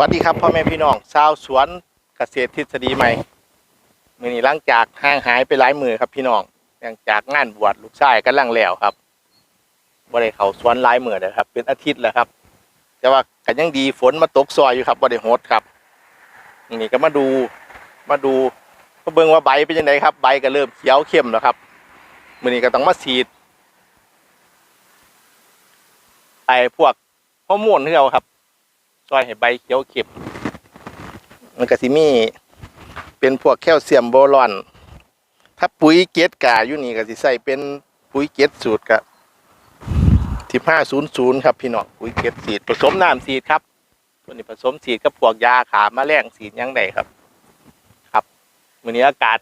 วัสดีครับพ่อแม่พี่น้องชาวสวนเกษตรทฤษฎีใหม่มื่อนี้หลังจากห่างหายไปหลายมือครับพี่น้องหลังจากงานบวชลูกชายกันลังแล้วครับบ่ได้เขาสวนหลายมือเลยครับ เป็นอาทิตย์แล้วครับ แต่ว่ากันยังดีฝนมาตกซอยอยู่ครับบ่ได้โหดครับ นี่ก็มาดูมาดูมาเบิ่งว่าใบเป็นยังไงครับ ใบก็เริ่มเขียวเข้มแล้วครับมื่อนี้ก็ต้องมาฉีดไอ้พวกฮอร์โมนที่าครับ ซอยให้ใบเขียวเข้มมันก็สิมี เป็นพวกแคลเซียมโบรอน ถ้าปุ๋ยเกตกาอยู่นี่ก็สิใส่เป็นปุ๋ยเกตสูตรกับสิบห้าศูนย์ศูนย์ครับพี่น้องปุ๋ยเกตสีดผสมน้ำสีดครับตัวนี้ผสมสีดกับพวกยาขาแมลงสีดหยังไงครับ ครับวันนี้อากาศ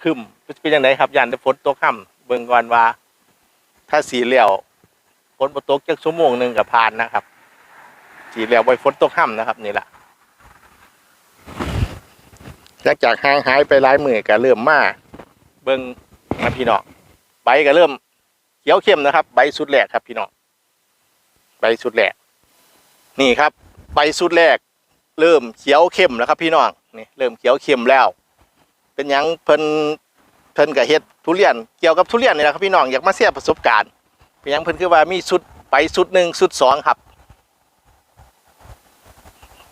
ครึมเป็นยังไงครับยันจะฝนตกค่ำเบิ่งก่อนว่า ถ้าสีเหลียวฝนบ่ตกจักชั่วโมงหนึ่งกับผ่านนะครับ สีแล้วไว้ฝนตกห่ำนะครับนี่แหละหลังจากห่างหายไปหลายมือก็เริ่มมาเบิ้งนะพี่น้องใบก็เริ่มเขียวเข้มนะครับ ใบสุดแรกครับพี่น้องใบสุดแรกนี่ครับ ใบสุดแรก เริ่มเขียวเข้มแล้วครับ พี่น้องนี่เริ่มเขียวเข้มแล้ว เป็นยังเพิ่นเพิ่นกับเฮ็ดทุเรียนเกี่ยวกับทุเรียนนี่แหละครับพี่น้องอยากมาเสียประสบการณ์เป็นยังเพิ่นคือว่ามีสุดใบสุดหนึ่งสุดสองครับ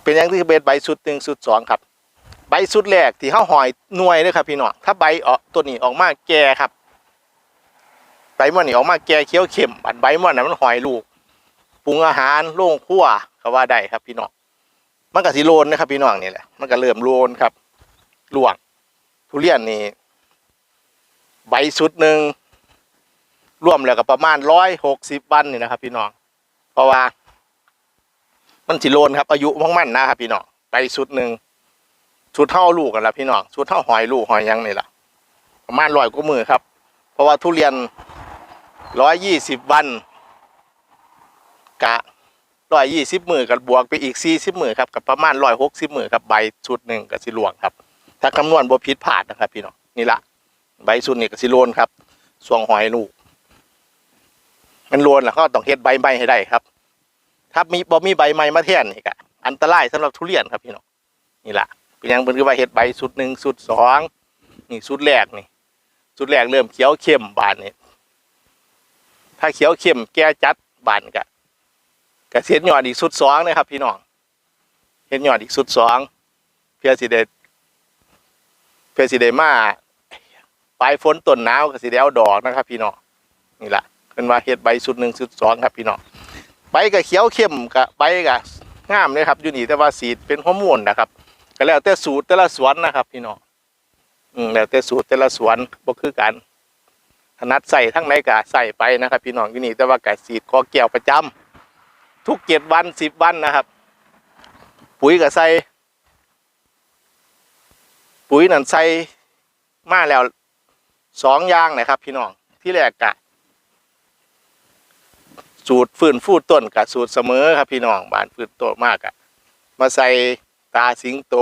เป็นอย่างที่เบสใบสุดหนึ่งสุดสองครับ ใบสุดแรกที่เขาหอยหน่วยเลยครับพี่น้องถ้าใบออกตัวนี้ออกมาแก่ครับใบมันนี่ออกมาแก่เขียวเข้มอันใบมันนะมันหอยลูกปรุงอาหารโล่งคั่วก็ว่าได้ครับพี่น้องมันก็สิโลนนะครับพี่น้องนี่แหละมันก็เริ่มโลนครับล่วงทุเรียนนี่ใบสุดหนึ่งรวมแล้วก็ประมาณร้อยหกสิบวันนี่นะครับพี่น้องเพราะว่า มันสิโลนครับ อายุของมันนะครับพี่น้องไปสุดหนึ่งสุดเท่าลูกกันละพี่น้องสุดเท่าหอยลูกหอยยังนี่แหละประมาณร้อยกว่ามือครับ เพราะว่าทุเรียนร้อยยี่สิบวันกะร้อยยี่สิบมือกับบวกไปอีกสี่สิบมือครับกับประมาณร้อยหกสิบมือครับใบชุดหนึ่งกับสิลวงครับ ถ้าคำนวณบ่ผิดพลาดนะครับ พี่น้องนี่ละใบสุดนี่กับสิโลนครับส่วงหอยลูก มันโลนแล้วก็ต้องเฮ็ดใบใบให้ได้ครับ ถ้ามีบ่มีใบไม้มาแทนนี่ก็อันตรายสำหรับทุเรียนครับพี่น้องนี่แหละเป็นหยังเป็นคือว่าเห็ดใบสุดหนึ่งสุดสองนี่สุดแรกนี่สุดแรกเริ่มเขียวเข้มบานนี่ถ้าเขียวเข้มแก่จัดบานกะกะเสียหยอดอีกสุดสองนะครับ พี่น้องเห็ดหยอดอีกสุดสองเพื่อสิเดเพื่อสิเดมาปลายฝนต้นหนาวก็สิได้เอาดอกนะครับ พี่น้องนี่แหละเป็นว่าเห็ดใบสุดหนึ่งสุดสองครับพี่น้อง ใบก็เขียวเข้มกับใบก็งามเลยครับอยู่นี่แต่ว่าสีเป็นฮอร์โมนนะครับก็แล้วแต่สูตรแต่ละสวนนะครับพี่น้องอืมแล้วแต่สูตรแต่ละสวนบ่คือกันถนัดใส่ทั้งไหนก็ใส่ไปนะครับ พี่น้องอยู่นี่แต่ว่าก็สีคอแก้วประจำทุกเจ็ดวันสิบวันนะครับ ปุ๋ยก็ใส่ปุ๋ยนั่นใส่มาแล้วสองอย่างนะครับ พี่น้องที่แรกกะ สูตรฟื้นฟูต้นกับสูตรเสมอครับพี่น้องบานฟื้นโตมากอะมาใส่ตาสิงโต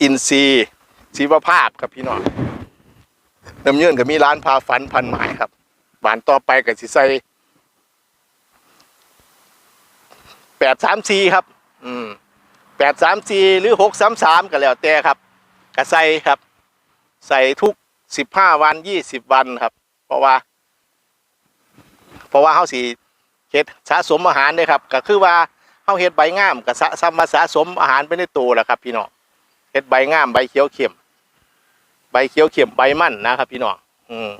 อินซีชีวภาพครับพี่น้องน้ำเยื่นก็มีร้านพาฝันพันหมายครับบานต่อไปก็สิใส่แปดสามสี่ครับ อืมแปดสามสี่หรือหกสามสามก็แล้วแต่ครับก็ใส่ครับ ใส่ทุกสิบห้าวันยี่สิบวันครับ เพราะว่า เพราะว่าเฮาสิเฮ็ดสะสมอาหารเด้ครับก็คือว่าเฮาเฮ็ดใบงามก็สะสมมาสะสมอาหารไปในตัวแหละครับ พี่น้องเฮ็ดใบงามใบเขียวเข้มใบเขียวเข้มใบมันนะครับ พี่น้องอืม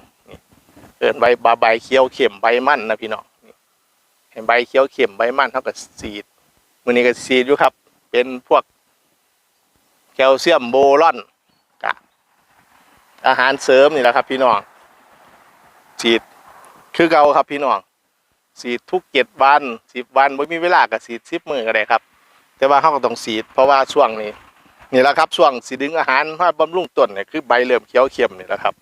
เอิ้นใบบาใบเขียวเข้มใบมันนะพี่น้องเห็นใบเขียวเข้มใบมันเท่ากับซีดมื้อนี้ก็ซีดอยู่ครับ เป็นพวกแคลเซียมโบรอนกะอาหารเสริมนี่แหละครับ พี่น้องฉีดคือเกาครับพี่น้อง สีดทุกเจ็ดวันสิบวันไม่มีเวลากับสีดสิบมือก็ได้ครับ แต่ว่าเขาก็ต้องสีดเพราะว่าช่วงนี้นี่แหละครับช่วงสีดึงอาหารมาบำรุงต้นเนี่ยคือใบเริ่มเขียวเข้มนี่แหละครับ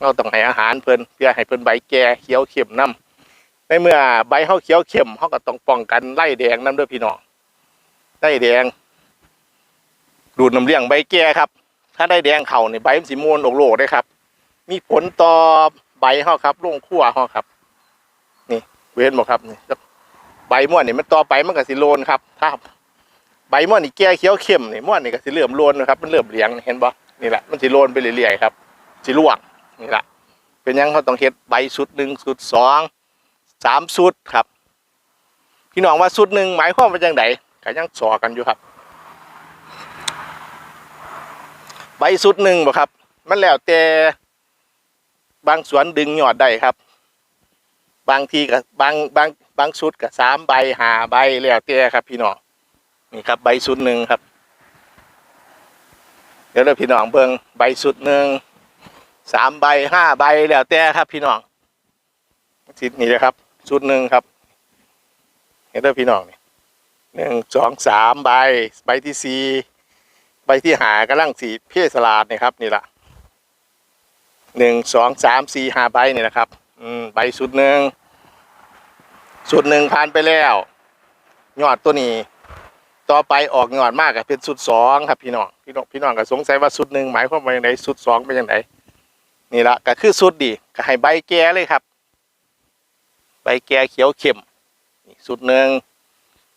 เราต้องให้อาหารเพิ่นเพื่อให้เพิ่นใบแก่เขียวเข้มน้ำในเมื่อใบเขาเขียวเข้มเขาก็ต้องป้องกันไล่แดงน้ำด้วยพี่น้องไล่แดง ดูดน้ำเลี้ยงใบแก่ครับ ถ้าได้แดงเข่าเนี่ยใบมันสีม่วนโลกๆได้ครับ มีผลต่อใบเขาครับลงขั้วเขาครับ เว้นบอกครับนี่ใบม่วนนี่มันต่อไปมันก็สิโลนครับถ้าใบม่วนนี่แก่เขียวเข้มนี่ม่วนนี่ก็สิเริ่มโลนนะครับมันเริ่มเหลียงเห็นบ่นี่แหละมันสิโลนไปเรื่อยๆครับสิร่วงนี่แหละเป็นยังเขาต้องเฮ็ดใบสุดหนึ่งสุดสองสามสุดครับ พี่น้องว่าสุดหนึ่งหมายความว่าจังไดก็ยังสอกันอยู่ครับ ใบสุดหนึ่งบ่ครับ มันแล้วแต่บางสวนดึงยอดได้ครับ บางทีกับบางบางบางชุดกับสามใบหาใบแล้วแต่ครับ พี่น้องนี่ครับใบชุดหนึ่งครับ เดี๋ยวเราพี่น้องเบิ่งใบชุดหนึ่งสามใบห้าใบแล้วแต่ครับ พี่น้องชุดนี้นะครับชุดหนึ่งครับ เห็นเด้อพี่น้องนี่หนึ่งสองสามใบใบที่สี่ใบที่หากำลังสีเพศสลาดนี่ครับนี่ละหนึ่งสองสามสี่ห้าใบนี่นะครับ อืมใบชุดหนึ่งสุดหนึ่งผ่านไปแล้วยอดตัวนี้ ต่อไปออกยอดมากกับเป็นสุดสองครับพี่น้องพี่น้องพี่น้องก็สงสัยว่าสุดหนึ่งหมายความว่าอย่างไรสุดสองเป็นอย่างไรนี่ละก็คือสุดดีก็ให้ใบแก่เลยครับ ใบแก่เขียวเข้มสุดหนึ่ง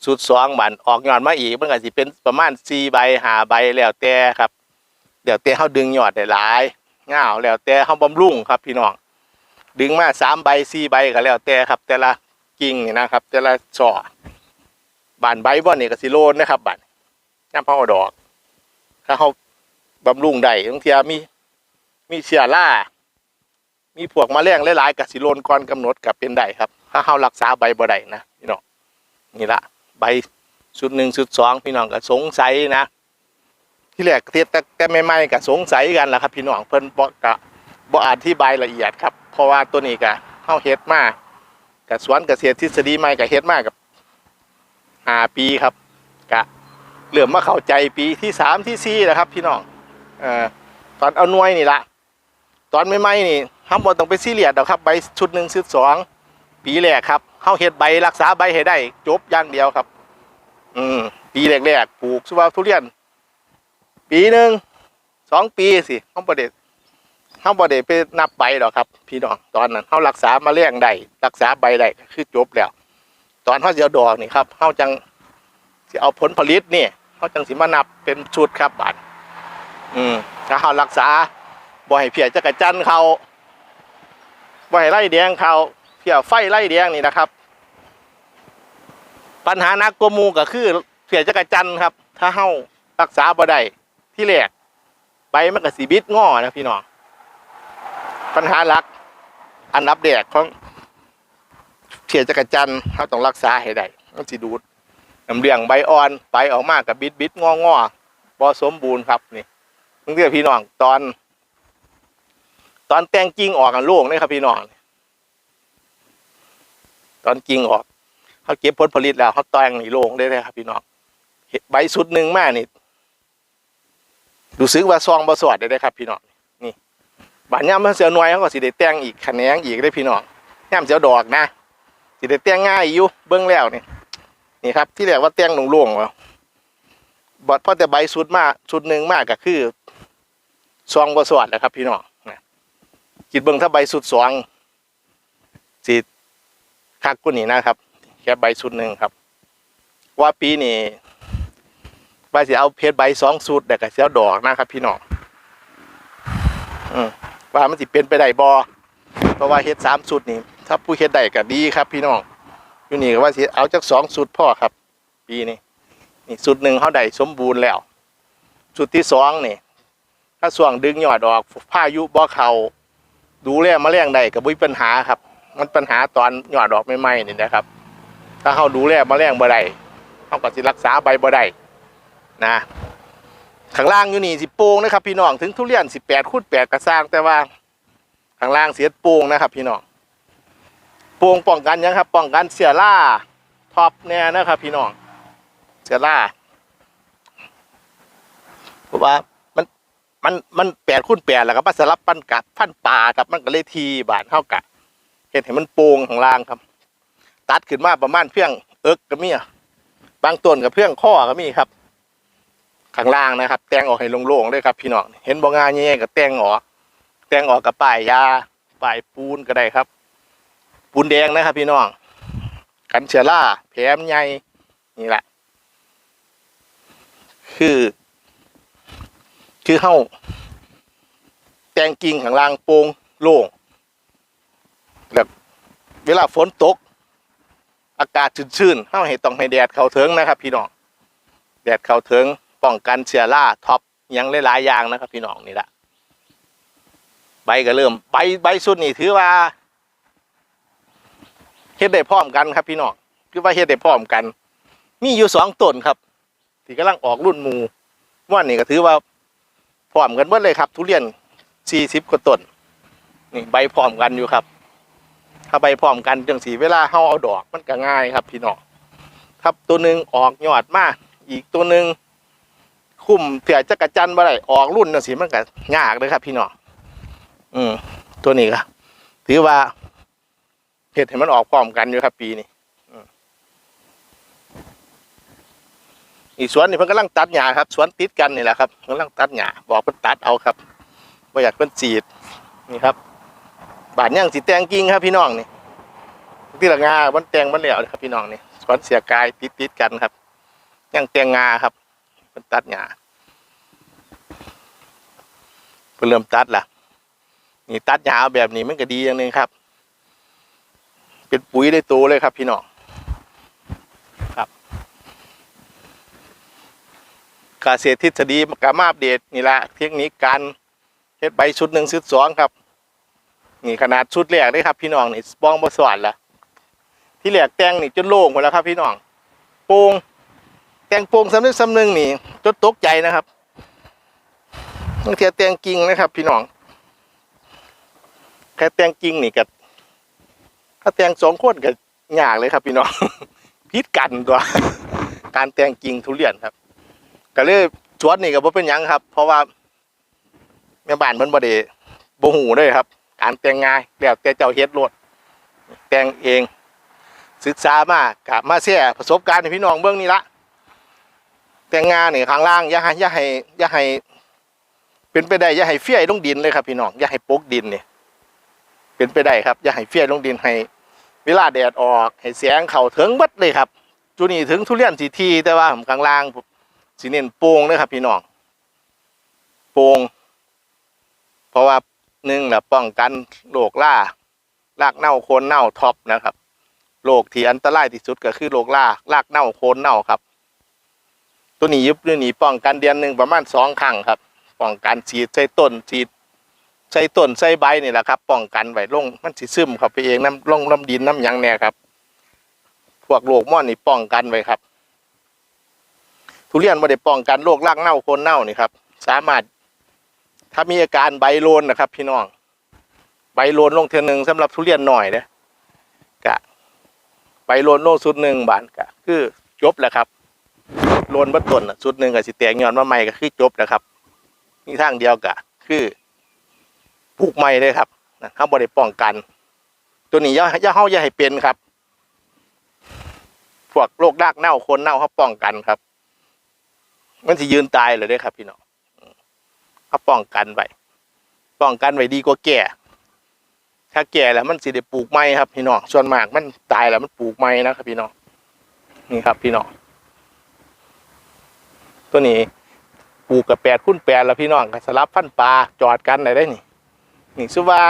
สุดสองบันออกยอดมาอีกมันก็สิเป็นประมาณสี่ใบหาใบแล้วแต่ครับเดี๋ยวแต่เขาดึงยอดได้หลายง่าวแล้วแต่เขาบำรุงครับพี่น้อง ดึงมาสามใบสี่ใบก็แล้วแต่ครับ แต่ละกิ่งนี่นะครับ แต่ละช่อบานใบบอนนี่ก็สิโลนนะครับบานน้ำเผาดอก ถ้าเขาบำรุงได้บางทีมีมีเชื้อรามีพวกแมลงหลายๆกับสิโลนก่อนกำหนดกับเป็นได้ครับ ถ้าเขารักษาใบบ่ได้นะพี่น้องนี่ละใบชุดหนึ่งชุดสองพี่น้องก็สงสัยนะ ที่แรกเทศแต่แต่ใหม่ๆก็สงสัยกันแหละครับ พี่น้องเพิ่นบอกกะบ่อธิบายละเอียดครับ เพราะว่าตัวนี้ก็เฮาเฮ็ดมากับสวนเกษตรทฤษฎีใหม่กับเฮ็ดมากกับห้าปีครับกะเริ่มมาเข้าใจปีที่สามที่สี่แล้วครับ พี่น้องเอ่อตอนเอาหน่วยนี่ละตอนใหม่ๆนี่ห้ามบอต้องไปซีเรียสดอกครับใบชุดหนึ่งชุดสองปีแรกครับเข้าเฮ็ดใบรักษาใบให้ได้ จบอย่างเดียวครับ อืมปีแรกๆปลูกสุวาทุเรียน ปีหนึ่งสองปีสิห้องประเด็ เฮาบ่ได้ไปนับใบดอกครับ พี่น้องตอนนั้นเฮารักษามาเลี้ยงได้รักษาใบได้คือจบแล้ว ตอนเฮาสิเอาดอกนี่ครับเฮาจังสิเอาผลผลิตนี่เฮาจังสิมานับเป็นชุดครับบาดอืมถ้าเฮารักษาบ่ให้เพียจักรจันเขาบ่ให้ไล่แดงเขาเพียไฟไล่แดงนี่นะครับ ปัญหานักกมูก็คือเพียจักรจันครับ ถ้าเฮารักษาบ่ได้ที่แรกใบมันก็สิบิดงอนะพี่น้อง ปัญหาหลัก อันดับแรกของเฉียจักรจันทร์เขาต้องรักษาให้ได้มันสิดูดน้ำเลี้ยงใบอ่อนใบออกมากับบิดบิดงองอพอสมบูรณ์ครับนี่มึงเรียกพี่น้องตอน ตอนแตงกิ่งออกกันโล่งเลยครับพี่น้องตอนกิ่งออกเขาเก็บผลผลิตแล้วเขาแตงนี่โล่งได้เลยครับ พี่น้องเห็ดใบสุดหนึ่งมานี่รู้สึกว่าซองบะสวดได้เลยครับ พี่น้อง บานย่ำมันเสียวหน่วยเขาก็สิได้แต่งอีกแขนงอีกได้พี่น้องย่ำเสียวดอกนะสิได้แต่งง่ายอยู่เบื้องแล้วนี่นี่ครับ ที่เรียกว่าแต่งหลงลวงๆวะบอดพอแต่ใบสุดมากสุดหนึ่งมากก็คือซองบสวดแหละครับ พี่น้องนะคิดเบื้องถ้าใบสุดสองสิคักกุนี่นะครับ แค่ใบสุดหนึ่งครับ ว่าปีนี้ว่าสิเอาเพชรใบสองสุดแต่ก็เสียดอกนะครับ พี่น้องอืม ว่ามันสิเป็นไปได้บอเพราะว่าเฮ็ดสามสุดนี่ถ้าผู้เฮ็ดได้ก็ดีครับ พี่น้องอยู่นี่ก็ว่าสิเอาจากสองสุดพ่อครับ ปีนี้นี่สุดหนึ่งเขาได้สมบูรณ์แล้วสุดที่สองนี่ ถ้าส่วงดึงยอดออกพายุบ่เขาดูแลมาแมลงได้ก็บ่มีปัญหาครับ มันปัญหาตอนยอดออกใหม่ๆนี่นะครับ ถ้าเขาดูแลมาแมลงบ่ได้เขาก็สิรักษาใบบ่ได้นะ ข้างล่างอยู่นี่สิโป่งนะครับ พี่น้องถึงทุเรียนสิบแปดคูณแปดกระสร้างแต่ว่าข้างล่างเสียโป่งนะครับ พี่น้องโป่งป้องกันยังครับ ป้องกันเสียล่าท็อปเนี่ยนะครับ พี่น้องเสียล่าเพราะว่ามันมันมันแปดคูณแปดแล้วก็มาสลับปั้นกับพันป่ากับมันก็เลยทีบานเท่ากับเห็นเห็นมันโป่งข้างล่างครับ ตัดขึ้นมาประมาณเพียงเอิกก็มีอะบางต้นกับเพียงข้อก็มีครับ ข้างล่างนะครับ แต่งออกให้โล่งๆเลยครับ พี่น้องเห็นบ่งานแย่กับแต่งออก แต่งออกกับป้ายยาป้ายปูนก็ได้ครับ ปูนแดงนะครับ พี่น้องกันเชื้อราแผลมใหญ่นี่แหละคือ คือเฮาแต่งกิ่งข้างล่างโปร่งโล่งแบบเวลาฝนตก อากาศชื้นๆเฮาให้ต้องให้แดดเข้าเถึงนะครับ พี่น้องแดดเข้าเถึง ป้องกันเชื้อราท็อปยังหลายๆอย่างนะครับ พี่น้องนี่แหละใบก็เริ่มใบใบสุดนี่ถือว่าเฮ็ดได้พร้อมกันครับ พี่น้องคือว่าเฮ็ดได้พร้อมกัน มีอยู่สองต้นครับที่กำลังออกรุ่นมูว่านี่ก็ถือว่าพร้อมกันหมดเลยครับ ทุเรียนสี่สิบกว่าต้นนี่ใบพร้อมกันอยู่ครับ ถ้าใบพร้อมกันจังสีเวลาเฮาเอาดอกมันก็ง่ายครับ พี่น้องครับตัวหนึ่งออกยอดมากอีกตัวหนึ่ง คุ้มเถื่อจักรจันทร์บ่ได้ออกรุ่นจังสีมันก็ยากเลยครับ พี่น้องอืมตัวนี้ก็ถือว่าเห็ดให้มันออกพร้อมกันอยู่ครับ ปีนี้อีกสวนนี่เพิ่นกำลังตัดหญ้าครับสวนติดกันนี่แหละครับกำลังตัดหญ้าบอกเพิ่นตัดเอาครับบ่อยากเพิ่นจีดนี่ครับบานย่างสีแตงกิ่งครับพี่น้องนี่ที่ละงามันแตงมันแล้วครับพี่น้องนี่สวนเสียกายติดติดกันครับย่างแตงงาครับ เพิ่นตัดหญ้าเพิ่นเริ่มตัดละนี่ตัดหญ้าแบบนี้มันก็ดีอย่างหนึงครับ เป็นปุ๋ยได้โตเลยครับพี่น้องครับกาเศรษฐทฤษฎีกามาอัปเดตนี่ละเทคนิคการเฮ็ดใบชุดหนึ่งชุดสองครับนี่ขนาดชุดแรกเลยครับพี่น้องนี่บ้องบสวรรค์ละที่แรกแต่งนี่จนโล่งหมดแล้วครับพี่น้องโป่ง แต่งโป่งสำนึกสำนึงนี่จนตกใจนะครับต้องเทียแต่งกิ่งนะครับ พี่น้องแค่แต่งกิ่งนี่กับถ้าแต่งสองคนก็ยากเลยครับ พี่น้องพิษกันตัว การแต่งกิ่งทุเรียนครับก็เลยสวนนี่ก็บ่เป็นยังครับ เพราะว่าแม่บ้านเพิ่นบ่ได้บ่ฮู้เลยครับ การแต่งงานแล้วแต่เจ้าเฮ็ดโลดแต่งเอง ศึกษามากกับมาแชร์ประสบการณ์ให้พี่น้องเบิ่งนี่ละ แต่งงานนี่ข้างล่างอย่าให้อย่าให้อย่าให้ เป็นไปได้อย่าให้เฟี้ยลงดินเลยครับพี่น้องอย่าให้ปกดินนี่เป็นไปได้ครับอย่าให้เฟี้ยลงดินให้ เวลาแดดออกให้แสงเข้าถึงบิดเลยครับจุนี่ถึงทุเรียนสีทีแต่ว่าผมข้างล่างสีเน้นโป่งนะครับ พี่น้องโป่งเพราะว่าหนึ่งแหละป้องกันโรคล่ารากเน่าโคนเน่าท็อปนะครับโรคที่อันตรายที่สุดก็คือโรคล่ารากเน่าโคนเน่าครับ ตัวนี้ยุบตัวนี้ป้องกันเดือนหนึ่งประมาณสองครั้งครับป้องกันฉีดใส่ต้นฉีดใส่ต้นใส่ใบนี่แหละครับป้องกันไว้ลงมันสิซึมเข้าไปเองน้ำลงน้ำดินน้ำยังแน่ครับ พวกโรคม่อนนี่ป้องกันไว้ครับ ทุเรียนไม่ได้ป้องกันโรครากเน่าโคนเน่านี่ครับ สามารถ ถ้ามีอาการใบโลนนะครับ พี่น้อง ใบโลนลงเทียหนึ่งสำหรับทุเรียนหน่อยนะกะใบโลนลงสุดหนึ่งบานกะ คือจบแล้วครับ โลนบัดต้นน่ะสุดหนึ่งกับสิแตงย้อนมาใหม่ก็คือจบแล้วครับนี่ทางเดียวกะคือปลูกใหม่เลยครับนะเขาบริป้องกัน ตัวนี้ย่าย่าเฮาอย่าให้เป็นครับพวกโรครากเน่าโคนเน่าเขาป้องกันครับ มันสิยืนตายเลยเด้ครับ พี่น้องเขาป้องกันไว้ป้องกันไว้ดีกว่าแก่ถ้าแก่แล้วมันสิได้ปลูกไม้ครับ พี่น้องส่วนมากมันตายแล้วมันปลูกไม้นะครับ พี่น้องนี่ครับ พี่น้อง ตัวนี้ปลูกกับแปดคุ้นแปดแล้วพี่น้องก็สลับพันปลาจอดกันได้ได้นี่นี่สุว่า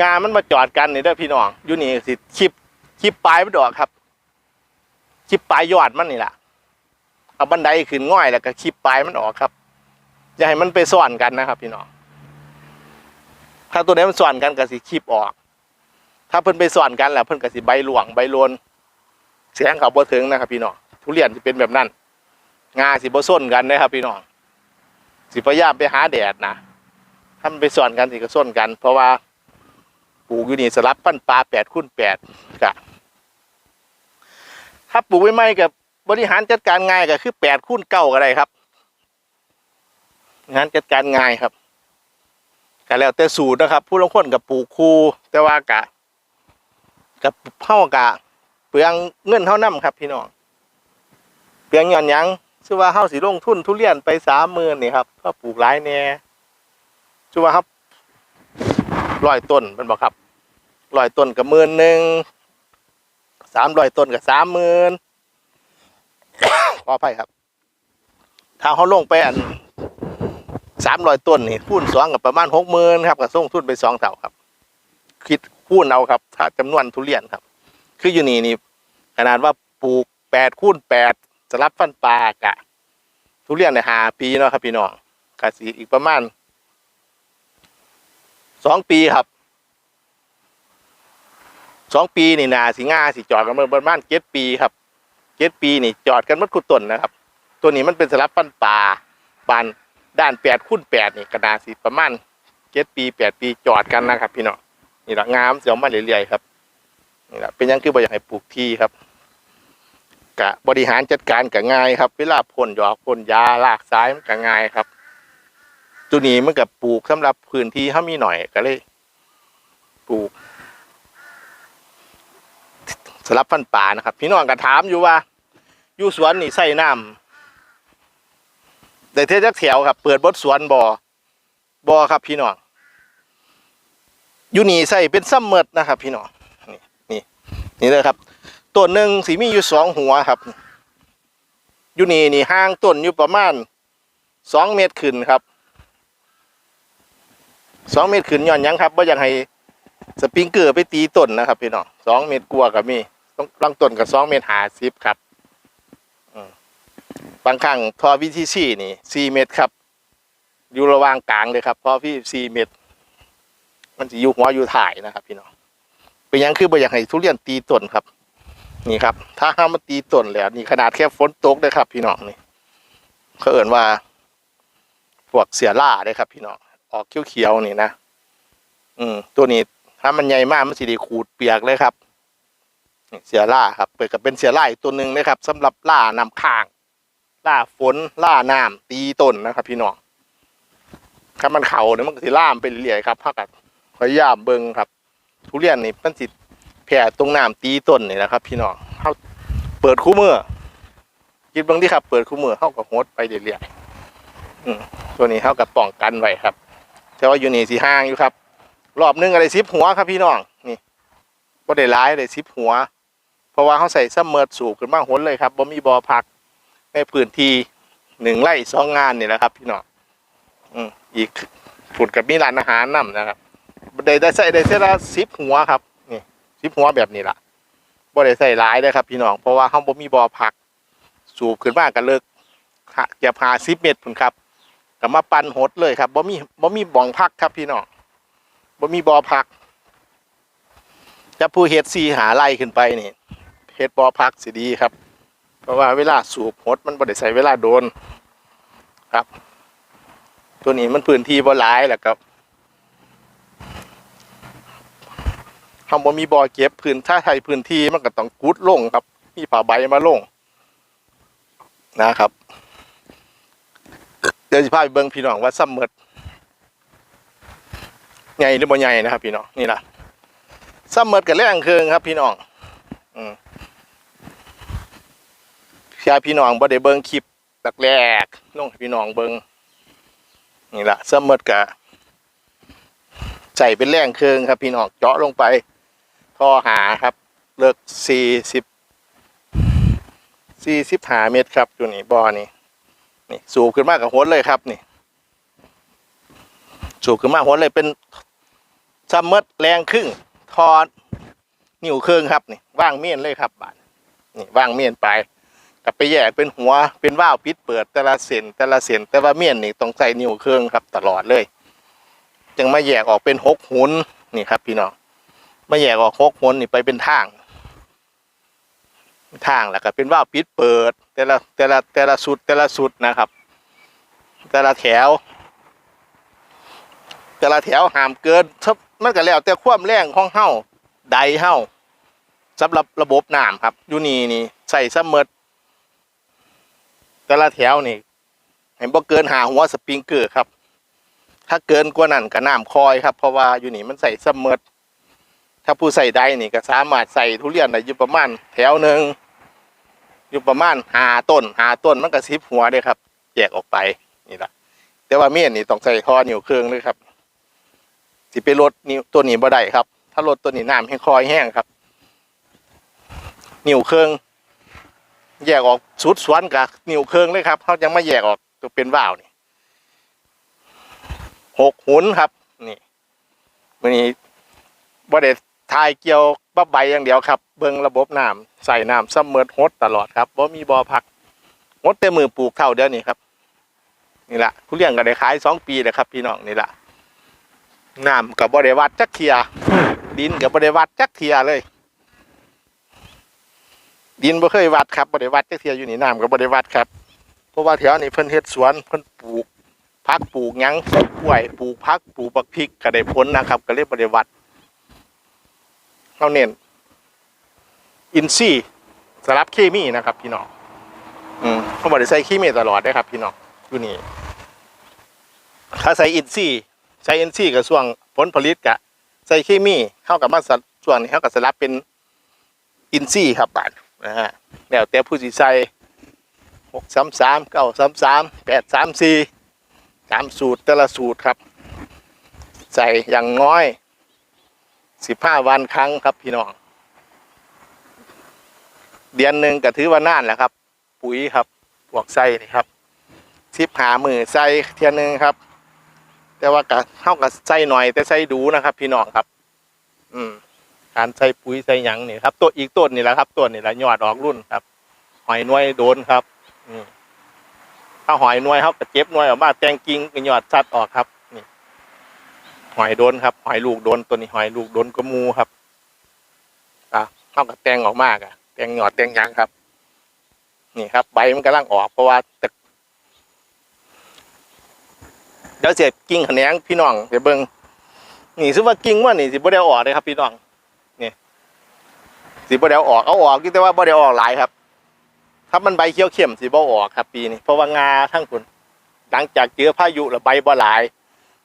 งานมันมาจอดกันนี่เด้อพี่น้องอยู่นี่สิชิปชิปปลายมันดอกครับชิปปลายยอดมันนี่แหละเอาบันไดขึ้นง่อยแล้วก็คีบปปลายมันออกครับอย่าให้มันไปซ่อนกันนะครับ พี่น้องถ้าตัวนี้มันซ่อนกันก็สิคีบออก ถ้าเพิ่นไปซ่อนกันแล้วเพิ่นก็สิใบหลวงใบโลนเสียงเขาบ่ถึงนะครับ พี่น้องทุเรียนสิเป็นแบบนั้น งาสิบ่ส้นกันนะครับพี่น้องสิพยายามไปหาแดดนะถ้ามันไปซ่อนกันสิก็ส้นกัน เพราะว่าปลูกอยู่นี่สลับปั้นปลาแปดคูณแปดกะถ้าปลูกไม่ไม่กับบริหารจัดการง่ายก็คือแปดคูณเก้าก็ได้ครับงานจัดการง่ายครับก็แล้วแต่สูตรนะครับ ผู้ลงคนกับปลูกคูแต่ว่ากะ กับเท่ากะเปลืองเงินเท่านํครับ พี่น้องเปลืองหย่อนยัง ชื่อว่าเฮาสิลงทุนทุเรียนไปสามหมื่นนี่ครับก็ปลูกหลายแน่ชื่อว่าครับร้อยต้นเป็นบอกครับร้อยต้นกับหมื่นหนึ่งสามร้อยต้นกับสามหมื่นขออภัยครับถ้าเขาลงไปอันสามร้อยต้นนี่พูนสองกับประมาณหกหมื่นครับกับส่งทุนไปสองเท่าครับ คิดพูนเอาครับ ถ้าจำนวนทุเรียนครับ คืออยู่นี่นี่ขนาดว่าปลูกแปดคูณแปด สลับฟันปลากะ ทุเรียนในหาปีเนาะครับพี่น้องกะสีอีกประมาณสองปีครับสองปีนี่นาสิงาสิจอดกันมาประมาณเจ็ดปีครับเจ็ดปีนี่จอดกันมัดคุต้นนะครับ ตัวนี้มันเป็นสลับฟันปลาบานด้านแปดคูณแปดนี่กระดาสิประมาณเจ็ดปีแปดปีจอดกันนะครับ พี่น้องนี่ละงามเสียวมาเรื่อยๆครับนี่ละเป็นยังคือบ่อยากให้ปลูกที่ครับ กะบริหารจัดการกะง่ายครับ เวลาพ่นหยอกพ่นยาลากซ้ายมันกะง่ายครับ ตัวนี้มันกับปลูกสำหรับพื้นที่เขามีหน่อยก็เลยปลูกสลับฟันป่านะครับ พี่น้องก็ถามอยู่ว่าอยู่สวนนี่ใส่น้ำได้เทจักแถวครับ เปิดบดสวนบอบอครับ พี่น้องอยู่นี่ใส่เป็นซ้ำเมดนะครับ พี่น้องนี่นี่นี่เลยครับ ต้นหนึ่งสีมีอยู่สองหัวครับ อยู่นี่นี่ห่างต้นอยู่ประมาณสองเมตรขึ้นครับสองเมตรขึ้นย้อนยังครับว่าอยากให้สปริงเกอร์ไปตีต้นนะครับพี่น้องสองเมตรกว่ากับมีต้องลังต้นกับสองเมตรหาสิบครับบางครั้งทอวิธีสี่นี่สี่เมตรครับ อยู่ระหว่างกลางเลยครับ เพอพี่สี่เมตร มันจะอยู่หัวอยู่ถ่ายนะครับ พี่น้องเป็นยังคือบ่อยากให้ทุเรียนตีต้นครับ นี่ครับ ถ้าห้ามาตีต้นแล้ว นี่ขนาดแค่ฝนตกเลยครับ พี่น้องนี่เขาเอ่นว่าพวกเสียล่าเลยครับ พี่น้องออกเขียวๆนี่นะอืม ตัวนี้ถ้ามันใหญ่มากมันสิได้ขูดเปียกเลยครับเสียล่าครับ เปิดกับเป็นเสียล่าอีกตัวหนึ่งนะครับสำหรับล่านำข้าง ล่าฝนล่าน้ำตีต้นนะครับ พี่น้องถ้ามันเข่าเนี่ยมันก็สิล่ามไปเรื่อยๆครับพักกันพยายามเบิ่งครับ ทุเรียนนี่มันสิ แผ่ตรงน้ำตีต้นนี่นะครับ พี่น้องเขาเปิดคู่มือคิดบางที่ครับ เปิดคู่มือเข้ากับโฮสไปเรื่อยๆตัวนี้เข้ากับป้องกันไว้ครับ แต่ว่าอยู่นี่สีห้างอยู่ครับ รอบนึงอะไรซิปหัวครับพี่น้องนี่ก็ได้ร้ายเลยซิปหัว เพราะว่าเขาใส่ซัมเมอร์สูบขึ้นมาหนเลยครับบ่มีบอพักในพื้นที่หนึ่งไร่สองงานนี่แหละครับ พี่น้องอืมอีกฝุ่นกับมีร้านอาหารนํนะครับได้ได้ใส่ได้เส้นละซิปหัวครับ สิบหัวแบบนี้ล่ะบ่ได้ใส่ร้ายเลยครับ พี่น้องเพราะว่าเฮาบ่มีบ่อพัก สูบขึ้นมากันเลิกหะเก็บหาสิบเมตรพุ่นครับก็มาปั่นหดเลยครับบ่มีบ่มีบ่องพักครับพี่น้องบ่มีบ่อพัก จะผู้เฮ็ดซีหาไล่ขึ้นไปนี่เฮ็ดบ่อพักสิดีครับ เพราะว่าเวลาสูบหดมันบ่ได้ใช้เวลาโดนครับ ตัวนี้มันพื้นที่บ่หลายแหละครับ ทำบ่มีบ่อเก็บพื้นถ้าไทยพื้นที่มันก็ต้องกุดลงครับ มีผ้าใบมาลงนะครับ เดี๋ยวจะพาไปเบิ่งพี่น้องว่าซ้ำเมดใหญ่หรือบ่ใหญ่นะครับ พี่น้องนี่ล่ะซ้ำเมดกับแรงเคืองครับ พี่น้องอืมพี่าพี่น้องบ่ได้เบิ่งคลิปแรกๆลงพี่น้องเบิ่งนี่ล่ะซ้ำเมดกะใส่เป็นแรงเคืองครับ พี่น้องเจาะลงไป อหาครับเลิกสี่สิบสี่สิบหาเมตรครับอยู่นี่บ่อนี่นี่สูบขึ้นมากกับหัวเลยครับนี่ สูบขึ้นมากหัวเลยเป็นซัมเมอร์แรงครึ่งทอนิ้วเครื่องครับนี่ว่างเมียนเลยครับบาทนี่ว่างเมียนไปกลับไปแยกเป็นหัวเป็นว่าวปิดเปิดแต่ละเส้นแต่ละเส้นแต่ว่าเมียนนี่ต้องใส่นิ้วเครื่องครับ ตลอดเลย จึงมาแยกออกเป็นหกหุนนี่ครับพี่น้อง มาแยกออกหกหนนี่ไปเป็นทางทางแล้วก็เป็นว่าปิดเปิด แต่ละแต่ละแต่ละสุดแต่ละสุดนะครับ แต่ละแถว แต่ละแถวห้ามเกินทับมันก็แล้ว แต่ความแรงของเฮาใดเฮาสำหรับระบบน้ำครับอยู่นี่นี่ใส่เสมอแต่ละแถวนี่ให้บ่เกินหาหัวสปริงเกอร์ครับ ถ้าเกินกว่านั้นก็น้ำคอยครับ เพราะว่าอยู่นี่มันใส่เสมอ ถ้าผู้ใส่ได้นี่ก็สามารถใส่ทุเรียนได้อยู่ประมาณแถวหนึ่งอยู่ประมาณหาต้นหาต้นมันก็สิบหัวเลยครับแยกออกไปนี่แหละแต่ว่าเมียนนี่ต้องใส่ท่อนิ้วเครื่องเลยครับสิไปลดนิ้วตัวนี้บ่ได้ครับ ถ้าลดตัวนี้น้ำให้คอยแห้งครับ นิ้วเครื่องแยกออกสุดสวนกับนิ้วเครื่องเลยครับเขายังไม่แยกออกตัวเป็นว่าวนี่หกหุนครับ นี่วันนี้บ่ได้ ทายเกี่ยวบับใบอย่างเดียวครับ เบิ่งระบบน้ำใส่น้ำซัมเมอร์ฮดตลอดครับบ่มีบ่อพักฮดแต่มือปลูกเท่าเดียวนี่ครับ นี่แหละทุเรียนก็ได้ขายสองปีแล้วครับ พี่น้องนี่แหละน้ำกับบริวัดจักเทียดินกับบริวัดจักเทียเลย ดินบ่เคยวัดครับบริวัดจักเทียอยู่นี่น้ำกับบริวัดครับเพราะว่าแถวนี้เพิ่นเฮ็ดสวนเพิ่นปลูกพักปลูกยังปลูกกล้วยปลูกพักปลูกบักพริกก็ได้ผลนะครับ ก็เลยบริวัด เราเน้นอินซีย์สลับเคมีนะครับ พี่น้องอืมเขาบอกได้ใส่เคมีตลอดได้ครับ พี่น้องอยู่นี่ถ้าใส่อินซีใช้อินซีกับช่วงผลผลิตกะใส่เคมีเข้ากับมาสัดช่วงนี้เข้ากับสลับเป็นอินซีครับบาดนะฮะแล้วแต่ผู้สิใส่หกสามสามเก้าสามสามแปดสามสี่ตามสูตรแต่ละสูตรครับ ใส่อย่างน้อย สิบห้าวันครั้งครับพี่น้อง เดือนหนึ่งก็ถือว่านานแหละครับ ปุ๋ยครับพวกไส้นี่ครับสิบหามือใส่เทียหนึ่งครับ แต่ว่าก็เท่ากับใส่หน่อยแต่ใส่ดูนะครับ พี่น้องครับ อืม การใส่ปุ๋ยใส่หยังนี่ครับ ตัวอีกต้นนี่แหละครับต้นนี่แหละยอดออกรุ่นครับ หอยน่วยโดนครับ อืมถ้าหอยน่วยเขาก็เจ็บน่วยออกมาแตงกิ่งก็ยอดชัดออกครับ หอยโดนครับ หอยลูกโดนตัวนี้หอยลูกโดนกระมูครับ อะเข้าก็แตงออกมากอะแตงหยอดแตงยังครับ นี่ครับ ใบมันกำลังออกเพราะว่าแต่เดี๋ยวเสียกิ่งแขนงพี่น้องไปเบิ่งนี่ซึ่งว่ากิ่งว่านี่สิบ่ได้ออกเลยครับ พี่น้องนี่สิบ่ได้ออกเอาออกอยู่แต่ว่าบ่ได้ออกหลายครับถ้ามันใบเขียวเข้มสิบ่เอออกครับ ปีนี้เพราะว่างาทั้งคุณหลังจากเจอพายุแล้วใบบ่หลาย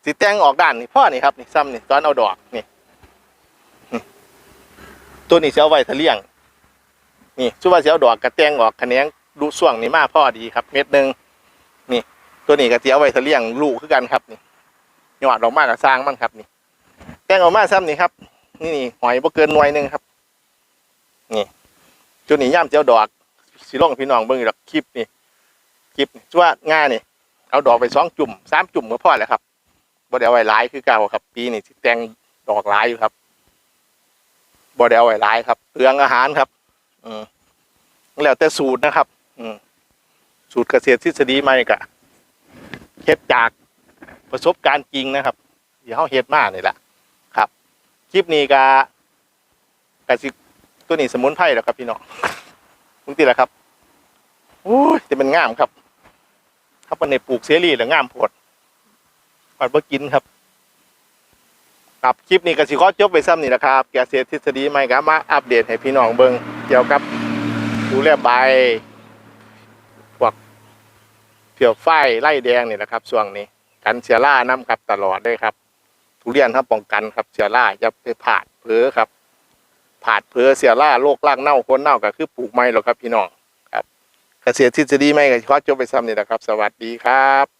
สิแต่งออกด้านนี่พ่อนี่ครับนี่ซ้ำนี่ตอนเอาดอกนี่ตัวนี้สิเอาไว้ทะเลี่ยง นี่ชื่อว่าสิเอาดอกกระแตงออกแขนงดูส่วงนี่มาพ่อดีครับ เม็ดหนึ่งนี่ ตัวนี้ก็เสียไว้ทะเลี้ยงลูกคือกันครับนี่ยอดออกมากับสร้างมันครับ นี่ แตงออกมาซ้ำนี่ครับ นี่นี่หอยบ่เกินหน่วยหนึ่งครับ นี่จุดนี้ย่ามเจ้าดอกสิลองพี่น้องเบิ่งดอกคลิปนี่คลิปชื่อว่าง่านี่เอาดอกไปสองจุ่มสามจุ่มก็พอแล้วครับ บ่ได้เอาไว้หลายคือเก่าครับ ปีนี้สิแต่งดอกหลายอยู่ครับบ่ได้เอาไว้หลายครับเปลืองอาหารครับ อืมแล้วแต่สูตรนะครับ อืมสูตรเกษตรทฤษฎีใหม่กะเฮ็ดจากประสบการณ์จริงนะครับเดี๋ยวเขาเฮ็ดมานี่แหละครับ คลิปนี้ก็กสิตัวนี้สมุนไพรแล้วครับพี่น้องมึงติแหละครับโอ้ยจะเป็นงามครับถ้าเป็นในปลูกเสรีแล้วงามโพด ปัดบ่กินครับครับคลิปนี้ก็สิขอจบไปซ้ำนี่แหละครับเกษตรทฤษฎีใหม่ก็มาอัปเดตให้พี่น้องเบิ่งเกี่ยวกับดูแลใบพวกเกี่ยวไฟไล่แดงนี่แหละครับช่วงนี้ กันเสียร่าน้ำครับตลอดเลยครับ ทุเรียนครับป้องกันครับเสียร่าอย่าไปผาดเผลอครับผาดเผลอเสียร่าโรครากเน่าคนเน่าก็คือปลูกไม้หรอกครับพี่น้องครับเกษตรทฤษฎีไม่ก็ขอจบไปซ้ำนี่แหละครับ สวัสดีครับ